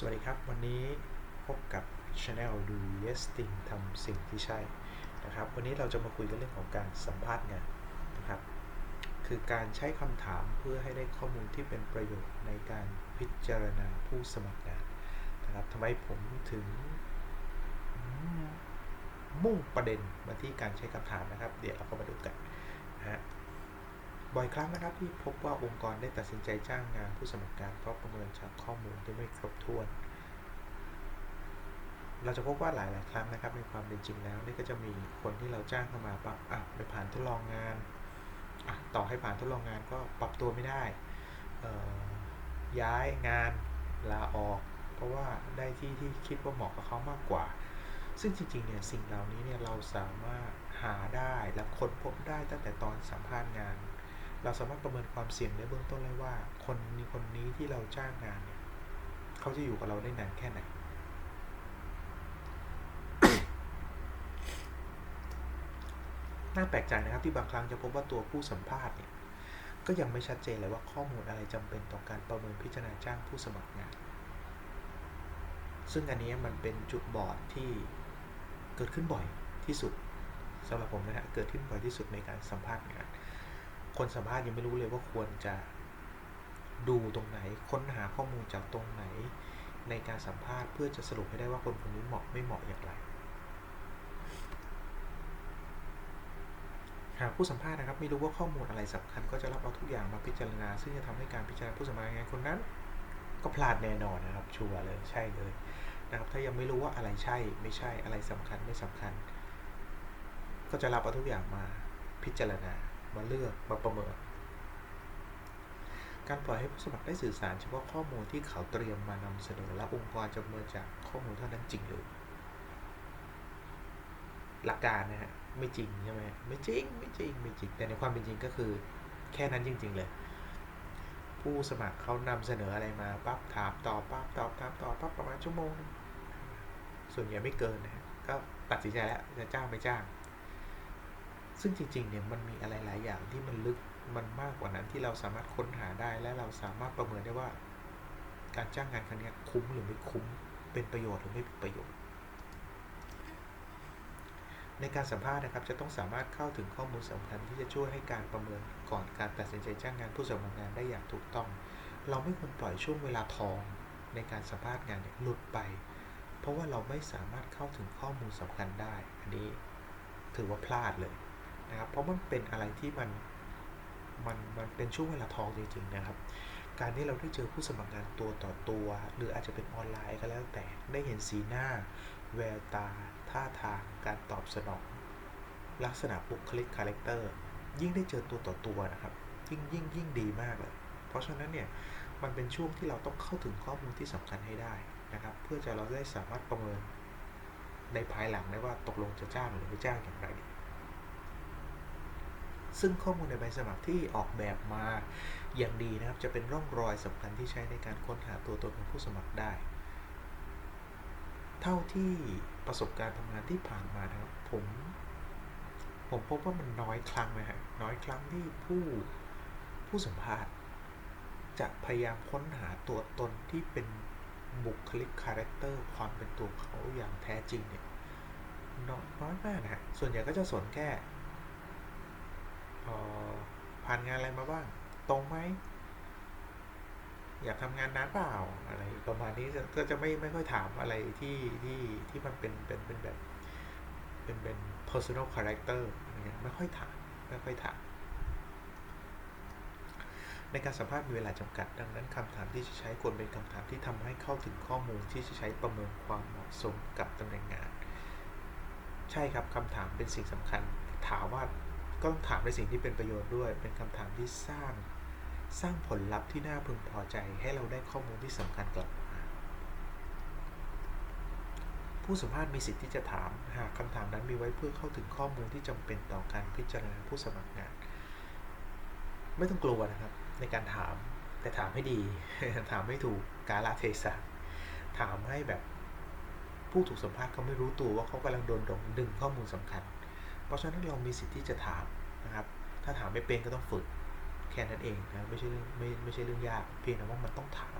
สวัสดีครับ วันนี้พบกับ Channel ดู Yesting ทำสิ่งที่ใช่นะครับ วันนี้เราจะมาคุยกันเรื่องของการสัมภาษณ์งานนะครับ คือการใช้คำถามเพื่อให้ได้ข้อมูลที่เป็นประโยชน์ในการพิจารณาผู้สมัครงานนะครับทำไมผมถึงมุ่งประเด็นมาที่การใช้คำถามนะครับ เดี๋ยวเราก็มาดูกันนะฮะ บ่อยครั้งนะครับที่พบว่าองค์กรได้ตัดสินใจจ้างงานผู้สมัครงานเพราะประเมินจากข้อมูลที่ไม่ครบถ้วน เราจะพบว่าหลาย ๆ ครั้งนะครับในความเป็นจริงแล้วนี่ก็จะมีคนที่เราจ้างเข้ามาปั๊บอะไปผ่านทดลองงานอะต่อให้ผ่านทดลองงานก็ปรับตัวไม่ได้ย้ายงานลาออก เพราะว่าได้ที่ที่คิดว่าเหมาะกับเขามากกว่า ซึ่งจริง ๆ เนี่ยสิ่งเหล่านี้เนี่ยเราสามารถหาได้และค้นพบได้ตั้งแต่ตอนสัมภาษณ์งาน เราสามารถประเมินความเสี่ยงในเบื้องต้นได้ว่า คนนี้คนนี้ที่เราจ้างงานเนี่ยเขาจะอยู่กับเราได้นานแค่ไหนน่าแปลกใจนะครับที่บางครั้งจะพบว่าตัวผู้สัมภาษณ์เนี่ยก็ยังไม่ชัดเจนเลยว่าข้อมูลอะไรจำเป็นต่อการประเมินพิจารณาจ้างผู้สมัครงาน ซึ่งอันนี้มันเป็นจุดบอดที่เกิดขึ้นบ่อยที่สุดสำหรับผมนะฮะเกิดขึ้นบ่อยที่สุดในการสัมภาษณ์งาน คนสัมภาษณ์ยังไม่รู้เลยว่าควรจะดูตรงไหน ค้นหาข้อมูลจากตรงไหน ในการสัมภาษณ์เพื่อจะสรุปให้ได้ว่าคนคนนี้เหมาะไม่เหมาะอย่างไร หากผู้สัมภาษณ์นะครับไม่รู้ว่าข้อมูลอะไรสำคัญ ก็จะรับเอาทุกอย่างมาพิจารณา ซึ่งจะทำให้การพิจารณาผู้สมัครงานคนนั้น ก็พลาดแน่นอนนะครับ ชัวร์เลยใช่เลยนะครับถ้ายังไม่รู้ว่าอะไรใช่ ไม่ใช่อะไรสำคัญไม่สำคัญ ก็จะรับเอาทุกอย่างมาพิจารณา มาเลือกมาประเมิน การปล่อยให้ผู้สมัครได้สื่อสารเฉพาะข้อมูลที่เขาเตรียมมานำเสนอและองค์กรจะเมินจากข้อมูลเท่านั้นจริงหรือหลักการนะฮะไม่จริงใช่ไหมไม่จริงไม่จริงไม่จริงแต่ในความเป็นจริงก็คือ แค่นั้นจริง ๆ เลย ผู้สมัครเขานำเสนออะไรมาปั๊บถามตอบปั๊บตอบถามตอบปั๊บประมาณชั่วโมง ส่วนใหญ่ไม่เกินนะก็ตัดสินใจแล้วจะจ้างไม่จ้าง ซึ่งจริงๆเนี่ยมันมีอะไรหลายอย่างที่มันลึกมันมากกว่านั้นที่เราสามารถค้นหาได้และเราสามารถประเมินได้ว่า การจ้างงานครั้งนี้คุ้มหรือไม่คุ้มเป็นประโยชน์หรือไม่เป็นประโยชน์ ในการสัมภาษณ์นะครับจะต้องสามารถเข้าถึงข้อมูลสำคัญที่จะช่วยให้การประเมินก่อนการตัดสินใจจ้างงานผู้สมัครงานได้อย่างถูกต้อง เราไม่ควรปล่อยช่วงเวลาทองในการสัมภาษณ์งานเนี่ยหลุดไป เพราะว่าเราไม่สามารถเข้าถึงข้อมูลสำคัญได้ อันนี้ถือว่าพลาดเลย นะครับเพราะมันเป็นอะไรที่มันมันมันเป็นช่วงเวลาทองจริงๆนะครับ การที่เราได้เจอผู้สมัครงานตัวต่อตัว หรืออาจจะเป็นออนไลน์ก็แล้วแต่ได้เห็นสีหน้า แววตา ท่าทาง การตอบสนอง ลักษณะบุคลิกคาแรคเตอร์ยิ่งได้เจอตัวต่อตัวนะครับ ยิ่งยิ่งยิ่งดีมากเลยเพราะฉะนั้นเนี่ยมันเป็นช่วงที่เราต้องเข้าถึงข้อมูลที่สำคัญให้ได้นะครับ เพื่อจะเราได้สามารถประเมินในภายหลังได้ว่าตกลงจะจ้างหรือไม่จ้างอย่างไร ซึ่งข้อมูลในใบสมัครที่ออกแบบมาอย่างดีนะครับ จะเป็นร่องรอยสำคัญที่ใช้ในการค้นหาตัวตนของผู้สมัครได้ เท่าที่ประสบการณ์ทำงานที่ผ่านมานะครับ ผม ผมพบว่ามันน้อยครั้งนะฮะน้อยครั้งที่ผู้ผู้สัมภาษณ์ จะพยายามค้นหาตัวตนที่เป็นบุคลิกคาแรคเตอร์ความเป็นตัวเขาอย่างแท้จริงเนี่ยน้อยมากนะฮะส่วนใหญ่ก็จะสนแค่ ผ่านงานอะไรมาบ้าง ตรงไหม อยากทำงานนานเปล่า อะไรประมาณนี้ก็จะไม่ไม่ค่อยถามอะไรที่ที่ที่มันเป็นเป็นเป็นแบบ เป็นเป็น personal character อะไรเงี้ยไม่ค่อยถามไม่ค่อยถามในการสัมภาษณ์มีเวลาจำกัด ดังนั้นคำถามที่จะใช้ควรเป็นคำถามที่ทำให้เข้าถึงข้อมูลที่จะใช้ประเมินความเหมาะสมกับตำแหน่งงาน ใช่ครับคำถามเป็นสิ่งสำคัญ ถามว่า ก็ต้องถามในสิ่งที่เป็นประโยชน์ด้วย เป็นคำถามที่สร้างสร้างผลลัพธ์ที่น่าพึงพอใจ ให้เราได้ข้อมูลที่สำคัญกลับมา ผู้สัมภาษณ์มีสิทธิ์ที่จะถาม หากคำถามนั้นมีไว้เพื่อเข้าถึงข้อมูลที่จำเป็นต่อการพิจารณาผู้สมัครงาน ไม่ต้องกลัวนะครับ ในการถามแต่ถามให้ดี ถามให้ถูกกาลเทศะถามให้แบบผู้ถูกสัมภาษณ์เขาไม่รู้ตัวว่าเขากำลังโดนดงดึงข้อมูลสำคัญ เพราะฉะนั้นเรามีสิทธิ์ที่จะถามนะครับ ถ้าถามไม่เป็นก็ต้องฝึกแค่นั้นเองนะไม่ใช่เรื่องไม่ไม่ใช่เรื่องยาก เพียงแต่ว่ามันต้องถาม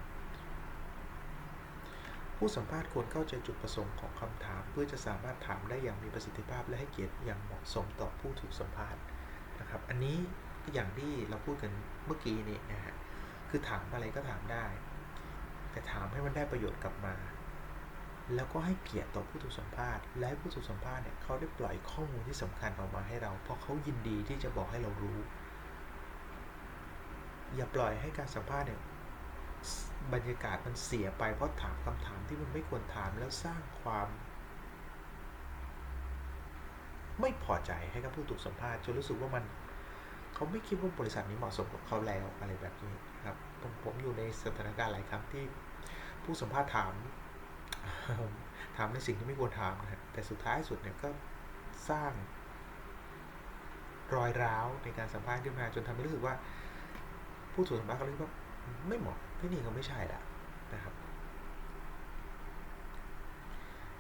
ผู้สัมภาษณ์ควรเข้าใจจุดประสงค์ของคำถาม เพื่อจะสามารถถามได้อย่างมีประสิทธิภาพและให้เกียรติอย่างเหมาะสมต่อผู้ถูกสัมภาษณ์นะครับ อันนี้อย่างที่เราพูดกันเมื่อกี้นี่นะฮะคือถามอะไรก็ถามได้ แต่ถามให้มันได้ประโยชน์กลับมา แล้วก็ให้เกียรติต่อผู้ถูกสัมภาษณ์ และให้ผู้ถูกสัมภาษณ์เนี่ยเขาได้ปล่อยข้อมูลที่สำคัญออกมาให้เรา เพราะเขายินดีที่จะบอกให้เรารู้ อย่าปล่อยให้การสัมภาษณ์เนี่ยบรรยากาศมันเสียไปเพราะถามคำถามที่มันไม่ควรถามแล้วสร้างความ ไม่พอใจให้กับผู้ถูกสัมภาษณ์จนรู้สึกว่ามันเขาไม่คิดว่าบริษัทนี้เหมาะสมกับเขาแล้วอะไรแบบนี้ครับผมผมอยู่ในสถานการณ์หลายครั้งที่ผู้สัมภาษณ์ถาม ถามในสิ่งที่ไม่ควรถามนะฮะแต่สุดท้ายสุดเนี่ยก็สร้าง รอยร้าวในการสัมภาษณ์ขึ้นมาจนทำให้รู้สึกว่า ผู้ถูกสัมภาษณ์เขาเรียกว่าไม่เหมาะที่นี่ก็ไม่ใช่ละนะครับ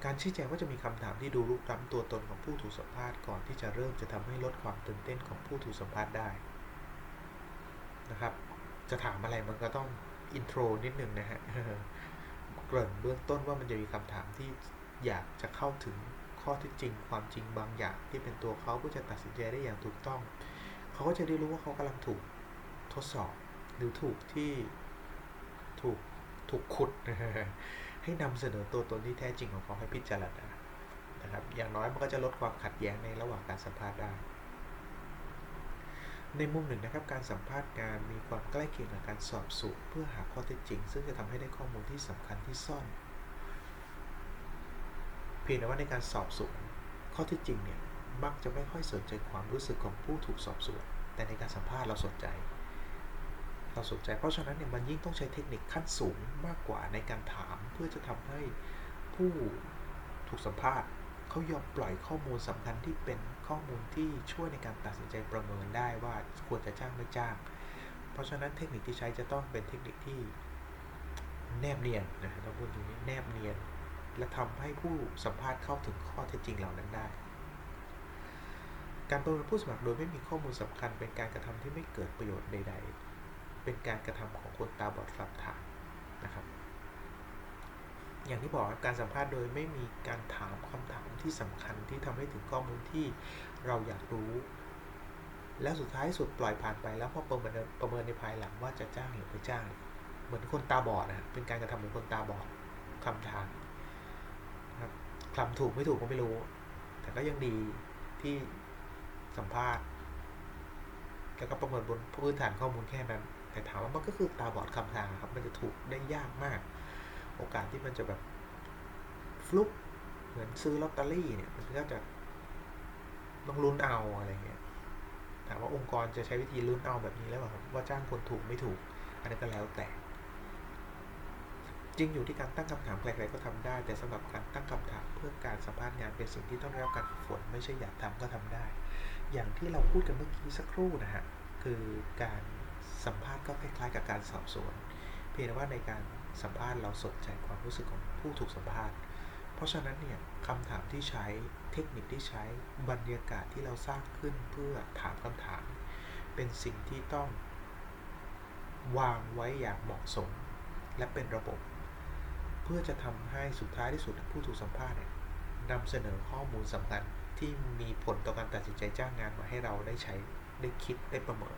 การชี้แจงว่าจะมีคำถามที่ดูลุกล้ำตัวตนของผู้ถูกสัมภาษณ์ก่อนที่จะเริ่มจะทำให้ลดความตื่นเต้นของผู้ถูกสัมภาษณ์ได้นะครับ จะถามอะไรมันก็ต้องอินโทรนิดนึงนะฮะ เกริ่นเบื้องต้นว่ามันจะมีคำถามที่อยากจะเข้าถึงข้อที่จริง ความจริงบางอย่างที่เป็นตัวเขาเพื่อจะตัดสินใจได้อย่างถูกต้อง เขาก็จะได้รู้ว่าเขากำลังถูกทดสอบ หรือถูกที่ถูกถูกขุด ให้นำเสนอตัวตนที่แท้จริงของเขาให้พิจารณานะครับ อย่างน้อยมันก็จะลดความขัดแย้งในระหว่างการสัมภาษณ์ได้ ในมุมหนึ่งนะครับการสัมภาษณ์งานมีความใกล้เคียงกับการสอบสวนเพื่อหาข้อเท็จจริง ซึ่งจะทำให้ได้ข้อมูลที่สำคัญที่ซ่อน เพียงแต่ว่าในการสอบสวนข้อเท็จจริงเนี่ยมักจะไม่ค่อยสนใจความรู้สึกของผู้ถูกสอบสวน แต่ในการสัมภาษณ์เราสนใจ เราสนใจเพราะฉะนั้นเนี่ยมันยิ่งต้องใช้เทคนิคขั้นสูงมากกว่าในการถามเพื่อจะทำให้ผู้ถูกสัมภาษณ์ เขายอมปล่อยข้อมูลสำคัญที่เป็นข้อมูลที่ช่วยในการตัดสินใจประเมินได้ว่าควรจะจ้างไม่จ้าง เพราะฉะนั้นเทคนิคที่ใช้จะต้องเป็นเทคนิคที่แนบเนียนนะต้องพูดอย่างนี้แนบเนียน และทำให้ผู้สัมภาษณ์เข้าถึงข้อเท็จจริงเหล่านั้นได้ การประเมินผู้สมัครโดยไม่มีข้อมูลสำคัญ เป็นการกระทำที่ไม่เกิดประโยชน์ใด ๆ เป็นการกระทำของคนตาบอดสับถามนะครับ อย่างที่บอกครับการสัมภาษณ์โดยไม่มีการถามคำถามที่สำคัญที่ทำให้ถึงข้อมูลที่เราอยากรู้ แล้วสุดท้ายสุดปล่อยผ่านไปแล้วพอประเมินประเมินในภายหลังว่าจะจ้างหรือไม่จ้าง เหมือนคนตาบอดนะเป็นการกระทำเหมือนคนตาบอดคำทางครับคำถูกไม่ถูกก็ไม่รู้ แต่ก็ยังดีที่สัมภาษณ์แล้วก็ประเมินบนพื้นฐานข้อมูลแค่นั้น แต่ถามว่ามันก็คือตาบอดคำทางครับ มันจะถูกได้ยากมาก โอกาสที่มันจะแบบฟลุกเหมือนซื้อลอตเตอรี่เนี่ยมันก็จะต้องลุ้นเอาอะไรเงี้ยถามว่าองค์กรจะใช้วิธีลุ้นเอาแบบนี้แล้วครับว่าจ้างคนถูกไม่ถูก อันนี้ก็แล้วแต่ จริงอยู่ที่การตั้งคำถามใครๆก็ทำได้ แต่สำหรับการตั้งคำถามเพื่อการสัมภาษณ์งานเป็นสิ่งที่ต้องได้รับการฝึกฝนไม่ใช่อยากทำก็ทำได้ อย่างที่เราพูดกันเมื่อกี้สักครู่นะฮะคือการสัมภาษณ์ก็คล้ายๆ กับการสอบสวน เพียงแต่ว่าในการ สัมภาษณ์เราสนใจความรู้สึกของผู้ถูกสัมภาษณ์ เพราะฉะนั้นเนี่ยคำถามที่ใช้เทคนิคที่ใช้บรรยากาศที่เราสร้างขึ้นเพื่อถามคำถาม เป็นสิ่งที่ต้องวางไว้อย่างเหมาะสม และเป็นระบบ เพื่อจะทำให้สุดท้ายที่สุดผู้ถูกสัมภาษณ์เนี่ยนำเสนอข้อมูลสำคัญที่มีผลต่อการตัดสินใจจ้างงานมาให้เราได้ใช้ได้คิดได้ประเมิน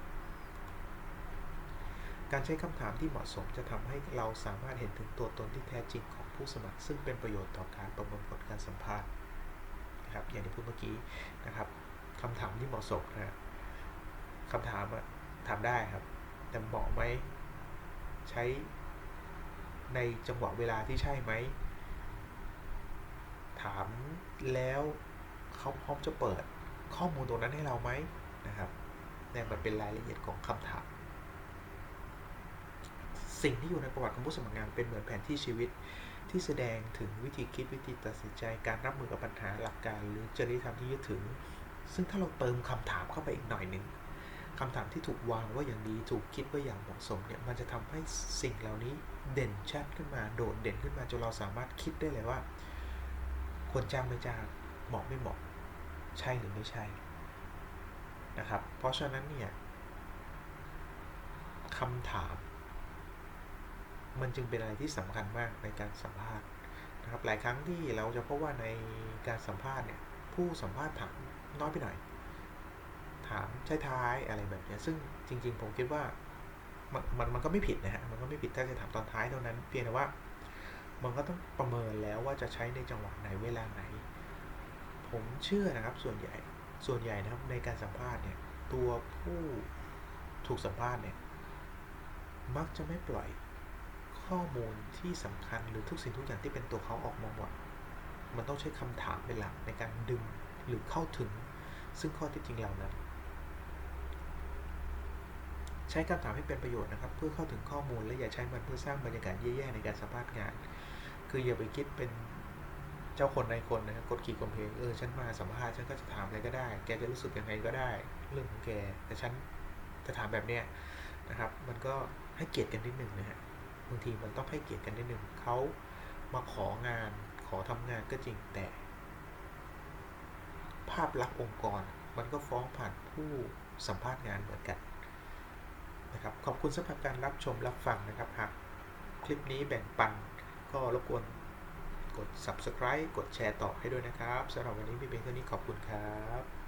การใช้คำถามที่เหมาะสมจะทำให้เราสามารถเห็นถึงตัวตนที่แท้จริงของผู้สมัคร ซึ่งเป็นประโยชน์ต่อการประเมินผลการสัมภาษณ์นะครับอย่างที่พูดเมื่อกี้นะครับคำถามที่เหมาะสมนะคำถามอะถามได้ครับ แต่เหมาะไหมใช้ในจังหวะเวลาที่ใช่ไหม ถามแล้วเขาพร้อมจะเปิดข้อมูลตรงนั้นให้เราไหมนะครับเนี่ยมันเป็นรายละเอียดของคำถาม สิ่งที่อยู่ในประวัติของผู้สมัครงานเป็นเหมือนแผนที่ชีวิต ที่แสดงถึงวิธีคิดวิธีตัดสินใจการรับมือกับปัญหาหลักการ หรือจริยธรรมที่ยึดถือ ซึ่งถ้าเราเติมคำถามเข้าไปอีกหน่อยหนึ่งคำถามที่ถูกวางว่าอย่างดีถูกคิดว่าอย่างเหมาะสมเนี่ยมันจะทำให้สิ่งเหล่านี้เด่นชัดขึ้นมาโดดเด่นขึ้นมาจนเราสามารถคิดได้เลยว่าควรจ้างไม่จ้างเหมาะไม่เหมาะ ใช่หรือไม่ใช่นะครับ เพราะฉะนั้นเนี่ยคำถาม มันจึงเป็นอะไรที่สำคัญมากในการสัมภาษณ์นะครับหลายครั้งที่เราจะพบว่าในการสัมภาษณ์เนี่ยผู้สัมภาษณ์ถามน้อยไปหน่อย ถามท้ายๆอะไรแบบนี้ซึ่งจริง ๆ ผมคิดว่ามันมันมันก็ไม่ผิดนะฮะมันก็ไม่ผิดถ้าจะถามตอนท้ายเท่านั้น เพียงแต่ว่ามันก็ต้องประเมินแล้วว่าจะใช้ในจังหวะไหนเวลาไหน ผมเชื่อนะครับส่วนใหญ่ส่วนใหญ่นะครับในการสัมภาษณ์เนี่ยตัวผู้ถูกสัมภาษณ์เนี่ยมักจะไม่ปล่อย ข้อมูลที่สำคัญหรือทุกสิ่งทุกอย่างที่เป็นตัวเขาออกมาหมด มันต้องใช้คำถามเป็นหลักในการดึงหรือเข้าถึง ซึ่งข้อเที่จริงเหล่านั้น ใช้คำถามให้เป็นประโยชน์นะครับ เพื่อเข้าถึงข้อมูลและอย่าใช้มันเพื่อสร้างบรรยากาศแย่ๆในการสัมภาษณ์งาน คืออย่าไปคิดเป็นเจ้าคนในคนนะครับกดขี่ข่มเหงเออฉันมาสัมภาษณ์ฉันก็จะถามอะไรก็ได้ แกจะรู้สึกยังไงก็ได้ เรื่องของแกแต่ฉันจะถามแบบเนี้ยนะครับ มันก็ให้เกียรติกันนิดนึงนะฮะ บางทีมันต้องให้เกียรติกันนิดนึงเขามาของานขอทำงานก็จริงแต่ ภาพลักษณ์องค์กรมันก็ฟ้องผ่านผู้สัมภาษณ์งานเหมือนกันนะครับขอบคุณสำหรับการรับชมรับฟังนะครับหากคลิปนี้แบ่งปันก็รบกวนกด subscribe กดแชร์ต่อให้ด้วยนะครับสำหรับวันนี้พี่เบนเท่านี้ขอบคุณครับ